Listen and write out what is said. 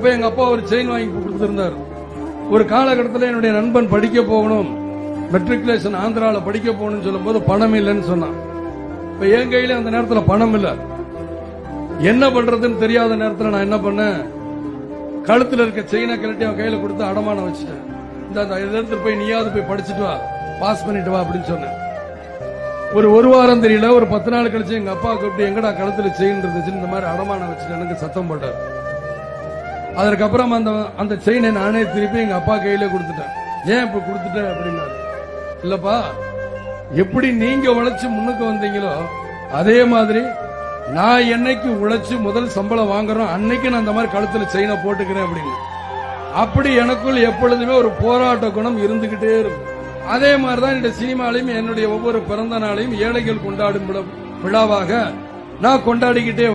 அப்ப எங்க அப்பா ஒரு செயின் வாங்கி கொடுத்திருந்தார். ஒரு காலகட்டத்தில் என்னுடைய நண்பன் படிக்க போகணும். மெட்ரிகுலேஷன் ஆந்திராவில் படிக்க போகணும்னு சொல்லும்போது பணம் இல்லைன்னு சொன்னான். இப்ப என் கையில அந்த நேரத்தில் பணம் இல்லை. என்ன பண்றதுன்னு தெரியாத நேரத்தில் நான் என்ன பண்ணேன்? கழுத்தில் இருக்க செயினை கழட்டி அவன் கையில கொடுத்து அடமானம் வச்சுட்டேன். இந்த எடுத்துட்டு போய் நீயாவது போய் படிச்சுட்டு வா. பாஸ் பண்ணிட்டு வா அப்படின்னு சொன்னேன். ஒரு ஒரு வாரம் தெரியல ஒரு பத்து நாள் கழிச்சு எங்க அப்பா கூப்பிட்டு எங்கடா கழுத்துல செயின் இருந்துச்சு இந்த மாதிரி அடமானம் வச்சுட்டு எனக்கு சத்தம் போட்டார். அதற்கப்புறம் அந்த அந்த செயினை நானே திருப்பி எங்க அப்பா கையில கொடுத்துட்டேன். ஏன் இப்ப கொடுத்துட்டேன் அப்படின்னா இல்லப்பா எப்படி நீங்க உழைச்சு முன்னுக்கு வந்தீங்களோ அதே மாதிரி நான் என்னைக்கு உழைச்சு முதல் சம்பளம் வாங்குறோம் அன்னைக்கு நான் அந்த மாதிரி கழுத்துல செயினை போட்டுக்கிறேன் அப்படின்னு. அப்படி எனக்குள் எப்பொழுதுமே ஒரு போராட்ட குணம் இருந்துகிட்டே இருக்கும். அதே மாதிரிதான் என்னுடைய சினிமாலையும் என்னுடைய ஒவ்வொரு பிறந்த நாளையும் ஏழைகள் கொண்டாடும் விழா- விழாவாக நான் கொண்டாடிக்கிட்டே